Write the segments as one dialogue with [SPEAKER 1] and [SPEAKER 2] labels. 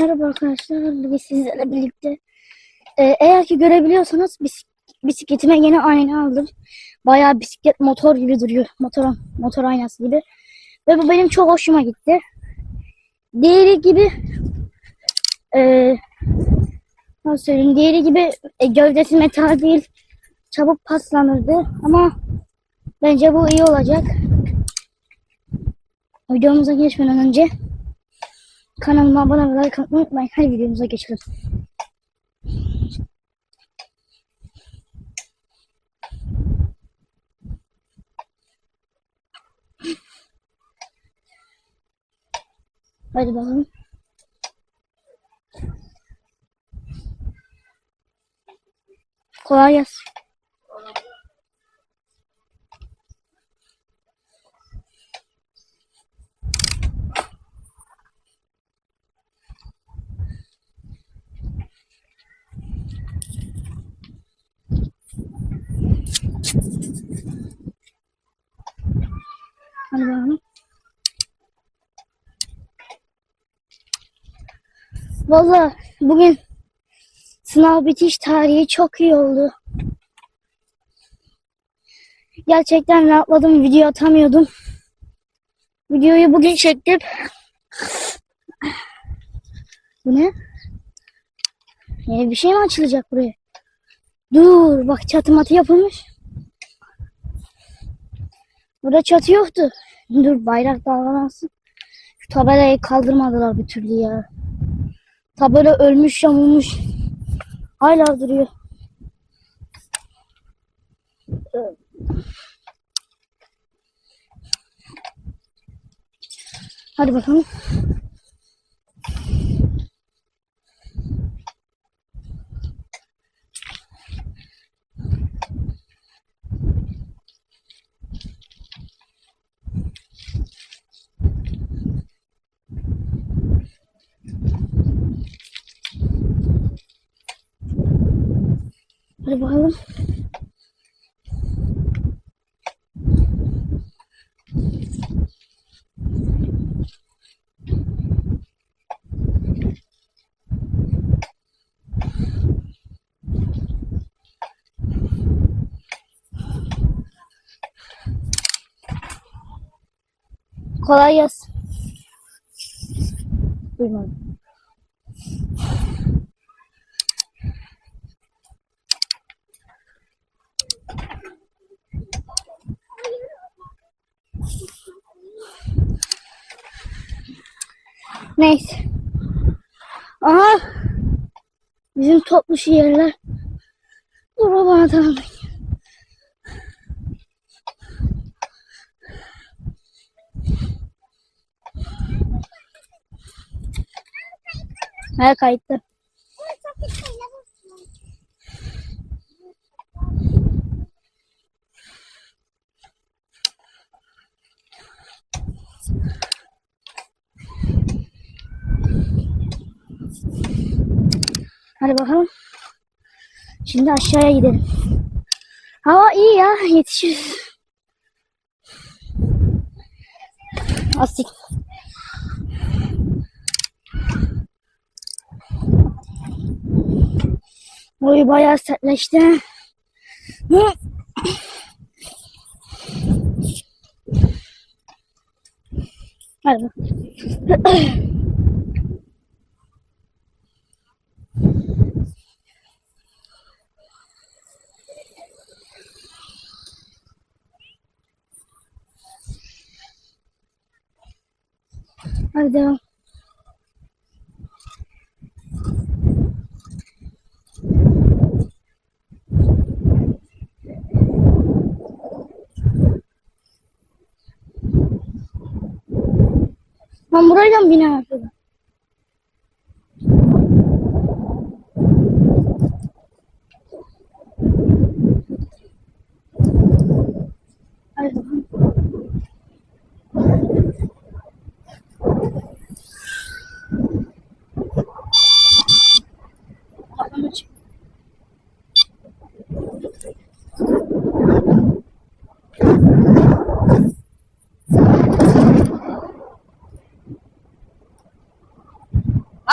[SPEAKER 1] Merhaba arkadaşlar. Bugün sizlerle birlikte Ee, eğer ki görebiliyorsanız bis- bisikletime yeni ayna aldım. Bayağı bisiklet motor gibi duruyor. Motor, motor aynası gibi. Ve bu benim çok hoşuma gitti. Diğeri gibi ee, nasıl söyleyeyim? Diğeri gibi e, gövdesi metal değil. Çabuk paslanırdı. Ama bence bu iyi olacak. Videomuza geçmeden önce Kanalıma abone olmayı like atmayı unutmayın. Hadi videomuza geçelim. Hadi bakalım. Kolay gelsin. Hadi bakalım. Valla bugün sınav bitiş tarihi çok iyi oldu. Gerçekten rahatladım. Video atamıyordum. Videoyu bugün çektim. Bu ne? Ee, bir şey mi açılacak buraya? Dur bak çatı matı yapılmış. Burada çatı yoktu. Dur bayrak dalgalansın. Şu tabelayı kaldırmadılar bir türlü ya. Tabela ölmüş yamulmuş. Hala duruyor. Hadi bakalım. Hadi bakalım. Kolay gelsin. Duymadım. Neyse. Aha. Bizim toplu bana tamam. Ha kayıttı. Hadi bakalım. Şimdi aşağıya gidelim. Hava iyi ya yetişiriz. Asik. Boyu bayağı sertleşti. Hı. Hadi bakalım. Hadi devam. Ben burayla mı bina yapıyordum?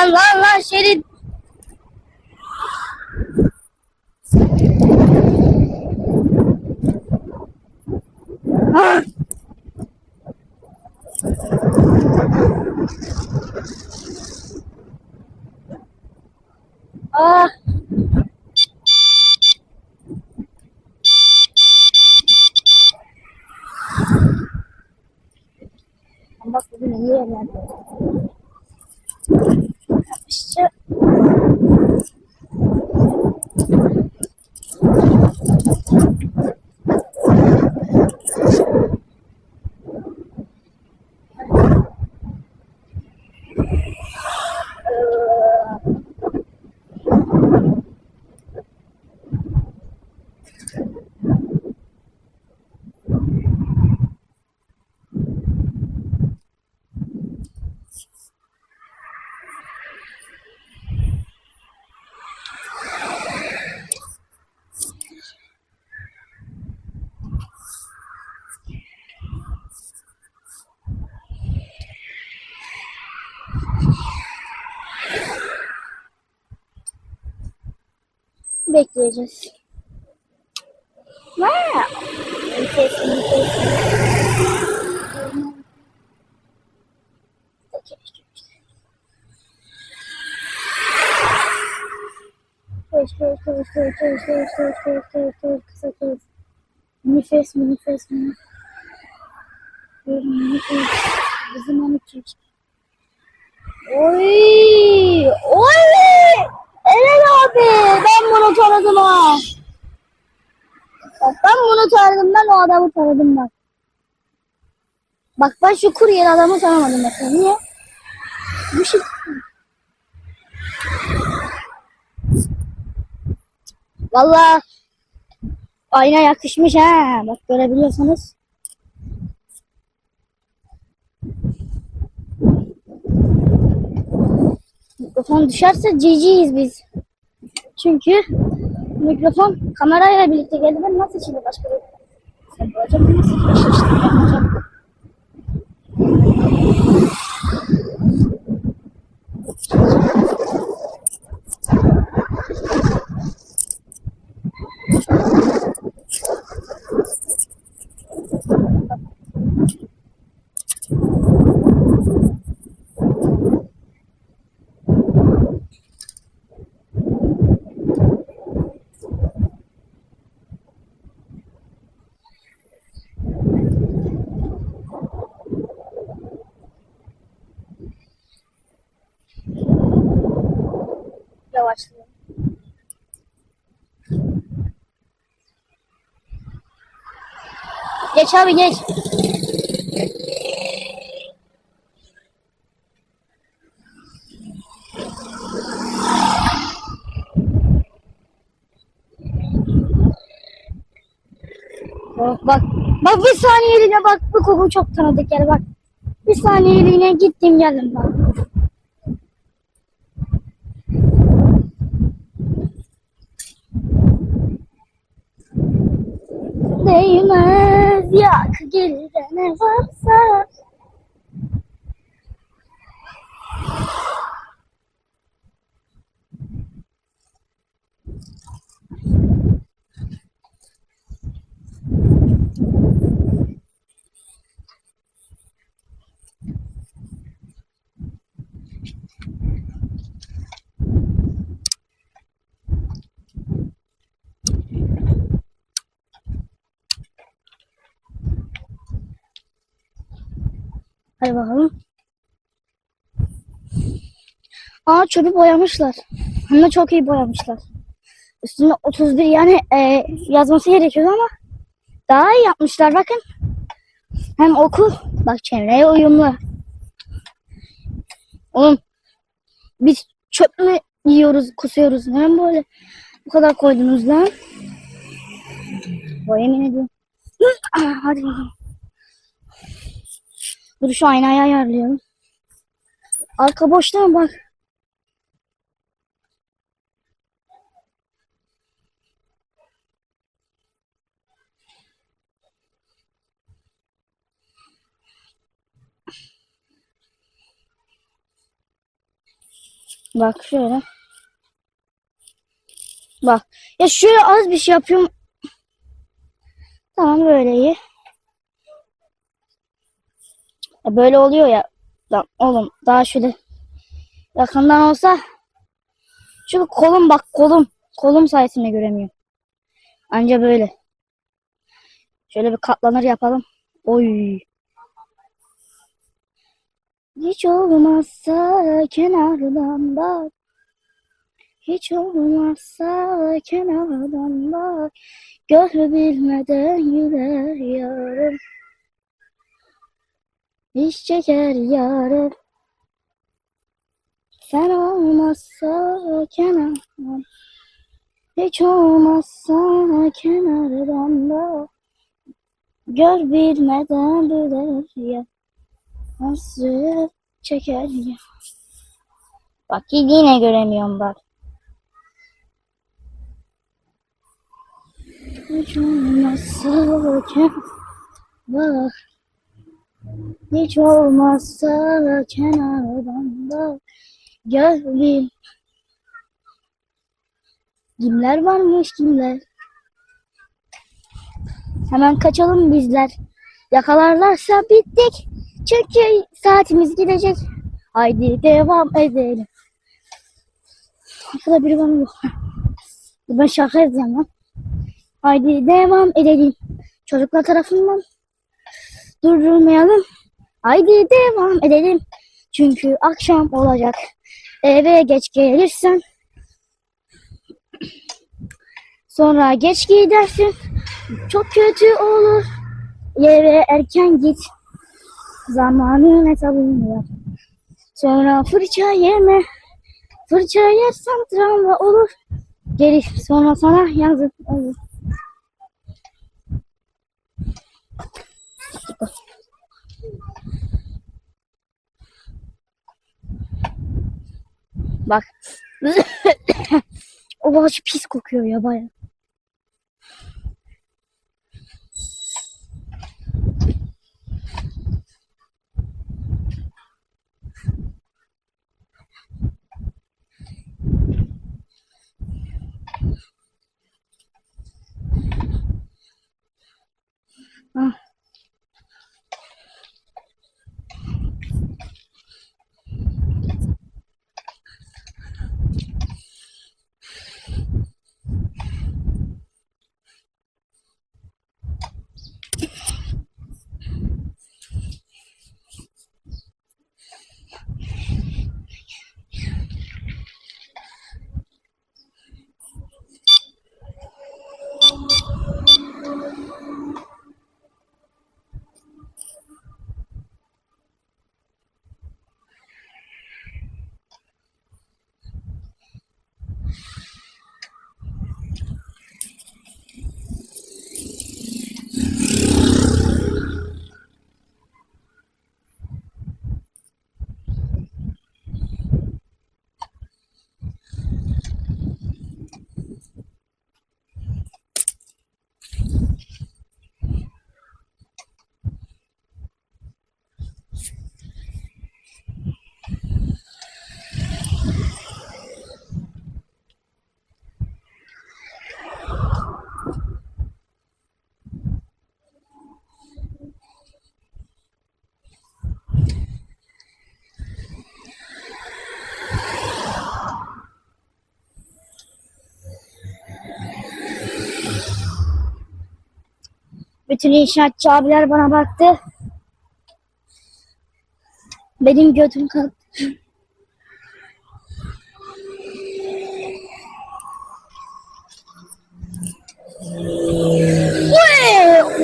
[SPEAKER 1] আল্লাহ আল্লাহ সেদিন bekleyeceğiz. Wow. Nefes, nefes. Okey, Koş, koş, koş, koş, koş, koş, koş, koş, koş, koş, kısa. Nefes nefes? Nefes. Eren abi! Ben bunu tanıdım ha. Bak ben bunu tanıdım. Ben o adamı tanıdım bak. Bak ben şu kurye adamı tanımadım mesela. Niye? Bu şey... Valla ayna yakışmış ha. Bak görebiliyorsanız. Mikrofon düşerse GG'yiz biz. Çünkü mikrofon kamerayla birlikte geldi. Ben nasıl şimdi başka bir şey yapacağım? Nasıl bir şey işte yapacağım? Geç abi geç. Bak bak. Bak bir saniyeliğine bak. Bu koku çok tanıdık yani bak. Bir saniyeliğine gittim geldim bak. Get it, evas. Hadi bakalım. Aa çöpü boyamışlar. Hem de çok iyi boyamışlar. Üstünde 31 yani e, yazması gerekiyordu ama daha iyi yapmışlar bakın. Hem okul bak çevreye uyumlu. Oğlum biz çöp mü yiyoruz, kusuyoruz? Neden böyle bu kadar koydunuz lan? Yemin ediyorum. Ah, Hadi bakalım. Dur şu aynayı ayarlayalım. Arka boş değil mi bak. Bak şöyle. Bak. Ya şöyle az bir şey yapıyorum. Tamam böyle iyi. Ya böyle oluyor ya. Lan oğlum daha şöyle yakından olsa şu kolum bak kolum. Kolum sayesinde göremiyorum. Anca böyle. Şöyle bir katlanır yapalım. Oy. Hiç olmazsa kenardan bak. Hiç olmazsa kenardan bak. Gör bilmeden güler yarım. Hiç çeker yarım. Sen olmazsa kenardan. Hiç olmazsa kenardan bak. Gör bilmeden güler ya. Nasıl çeker ya. Bak yine göremiyorum bak. Hiç olmazsa ken bak. Hiç olmazsa kenardan bak. Gör bil. Kimler varmış kimler. Hemen kaçalım bizler. Yakalarlarsa bittik. Çünkü saatimiz gidecek. Haydi devam edelim. Arkada biri mı? Yok. Ben şarkı yazacağım lan. Haydi devam edelim. Çocuklar tarafından durdurmayalım. Haydi devam edelim. Çünkü akşam olacak. Eve geç gelirsen sonra geç gidersin. Çok kötü olur. Eve erken git. Zamanın hesabını yap. Sonra fırça yeme. Fırça yersen travma olur. Geri sonra sana yazık olur. 있고. 막, 어, 오버워치 피스코 그거 여봐요. Bütün inşaatçı abiler bana baktı. Benim götüm kalktı.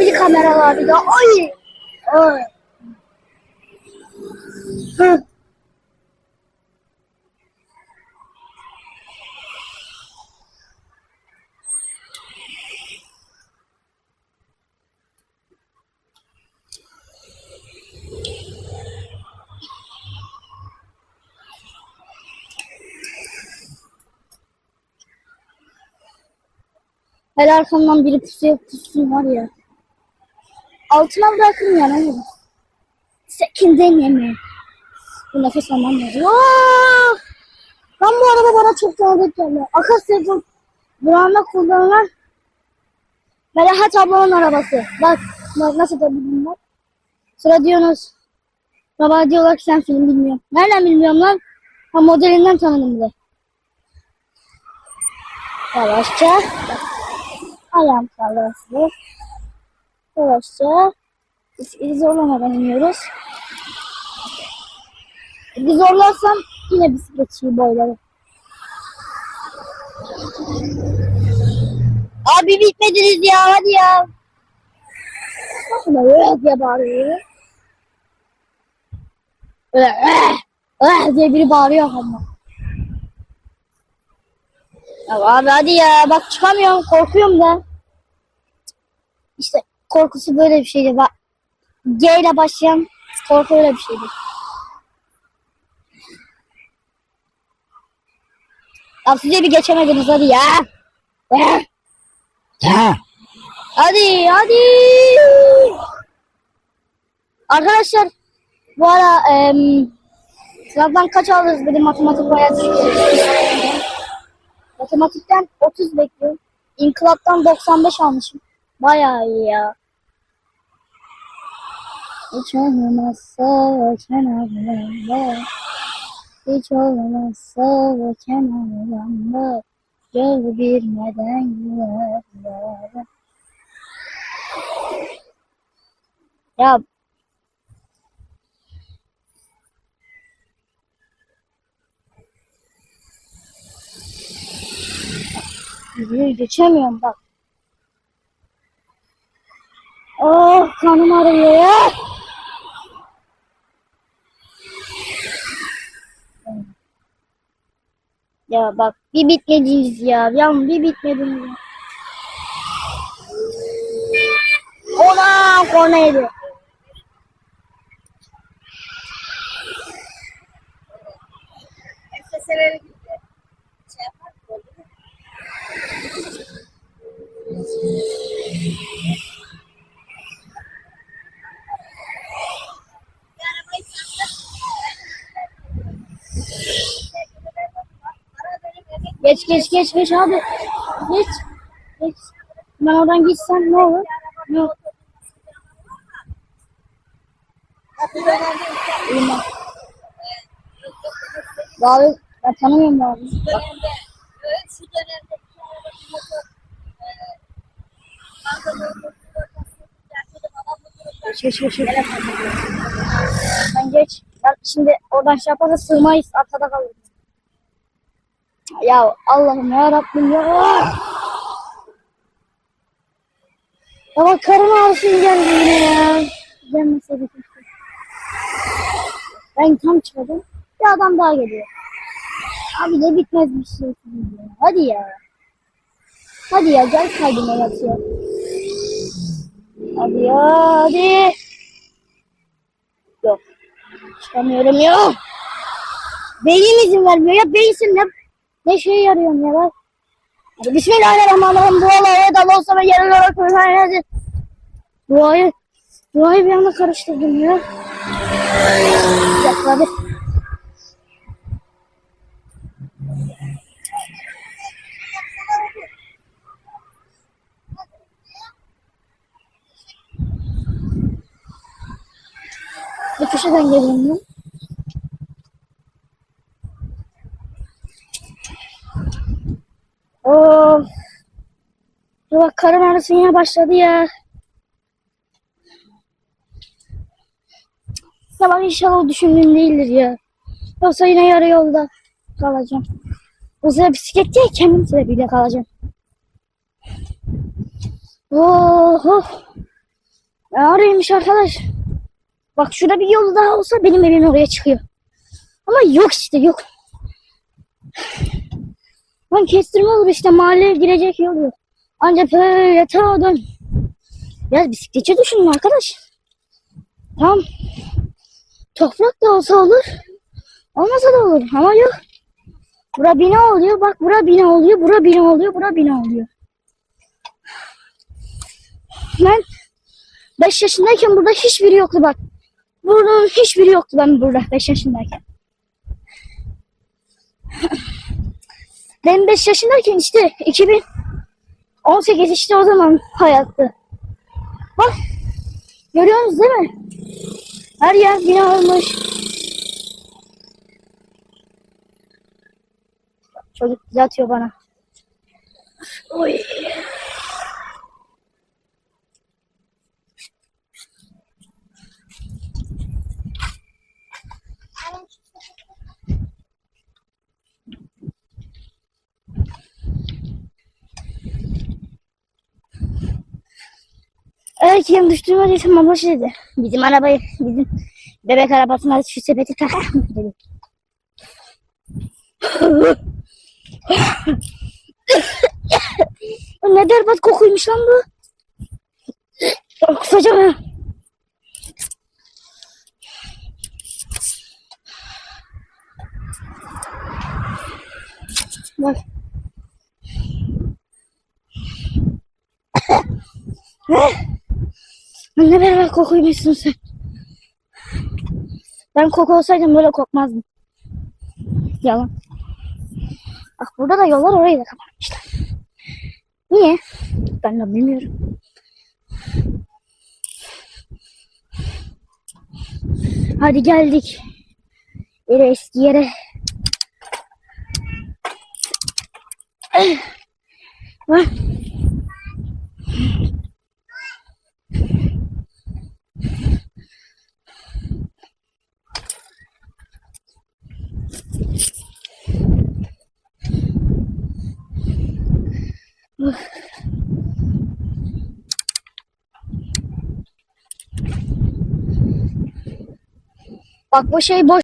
[SPEAKER 1] Bir kameralar bir de. Ay! Ay! Hı. Her arkamdan biri pusuya pussun var ya. Altına bırakın ya ne olur. Sekinden yeme. Bu nefes almam lazım. Oh! Ben bu araba bana çok tanıdık geldi. Akasya durağında kullanılan Melahat ablanın arabası. Bak, bak nasıl da bunlar. Sıra diyorsunuz. Baba diyorlar ki sen film bilmiyorsun. Nereden bilmiyorum lan? Ha modelinden tanıdım bile. Yavaşça. Ayağım kaldı. Yavaşça. Bisikleti zorlamadan iniyoruz. Bir zorlarsam yine bisikletçiyi boylarım. Abi bitmediniz ya hadi ya. Bakın öyle diye bağırıyor. Öyle eh, eh diye biri bağırıyor ama. Ya abi hadi ya bak çıkamıyorum korkuyorum da. İşte korkusu böyle bir şeydi. Bak G ile başlayan korku öyle bir şeydi. Ya size bir geçemediniz hadi ya. Eh. Hadi hadi. Arkadaşlar bu ara em, sınavdan kaç aldınız benim matematik bayağı düşük. Matematikten 30 bekliyorum. İnkılaptan 95 almışım. Bayağı iyi ya. Hiç olmazsa o kenarlarında Hiç olmazsa o kenarlarında Göz girmeden gülerler Ya Yürüyü geçemiyorum bak. Oh kanım ağrıyor ya. Ya bak bir bitmediniz ya. Ya bir bitmediniz ya. Ona korna yedi. Geç geç geç geç hadi. Geç. Geç. Ben oradan gitsem ne olur? Yok. Bilmem. Abi ben tanımıyorum abi. Bak,
[SPEAKER 2] şu dönemde
[SPEAKER 1] Geç geç. geç. Ben geç. Bak şimdi oradan şey yaparsa sığmayız. Arkada kalırız. Ya Allah'ım ya Rabbim ya. Ya bak karın ağrısı geldi yine ya. Gelmeseydi keşke. Ben tam çıkadım. Bir adam daha geliyor. Abi ne bitmez bir şey. Hadi ya. Hadi ya gel kalbime yatıyor. Hadi hadi. Yok. Çıkamıyorum ya. Beynim izin vermiyor ya beysin ne ne şey yarıyorum ya bak. Hadi Bismillahirrahmanirrahim. Dualara dal olsa ve yerel olarak hadi. Duayı, duayı bir anda karıştırdım ya. Hadi. Bir köşeden geliyorum ya. Of. Dur bak karın ağrısı yine başladı ya. Bak inşallah o düşündüğüm değildir ya. Yoksa yine yarı yolda kalacağım. Bu sefer bisiklet değil kendim sebebiyle kalacağım. Oh, oh. Ne ağrıymış arkadaş. Bak şurada bir yol daha olsa benim evim oraya çıkıyor. Ama yok işte yok. Lan kestirme olur işte mahalleye girecek yol yok. Ancak böyle ta dön. Biraz bisikletçi düşünün arkadaş. Tamam. Toprak da olsa olur. Olmasa da olur ama yok. Bura bina oluyor. Bak bura bina oluyor. Bura bina oluyor. Bura bina oluyor. Ben 5 yaşındayken burada hiçbiri yoktu bak. Burada hiçbiri yoktu ben burada 5 yaşındayken. Ben 5 yaşındayken işte 2018 işte o zaman hayattı. Bak görüyorsunuz değil mi? Her yer bina olmuş. Çocuk bizi atıyor bana. Oy. Eğer ki yanlış duymadıysam baba şey dedi. Bizim arabayı, bizim bebek arabasına şu sepeti takar mı dedi. ne berbat kokuymuş lan bu. Kusacağım ha. Bak. ne berbat kokuymuşsun sen. Ben koku olsaydım böyle kokmazdım. Yalan. Bak burada da yollar orayı da kapatmışlar. Niye? Ben de bilmiyorum. Hadi geldik. Yere eski yere. Bak. Bak bu şey boş.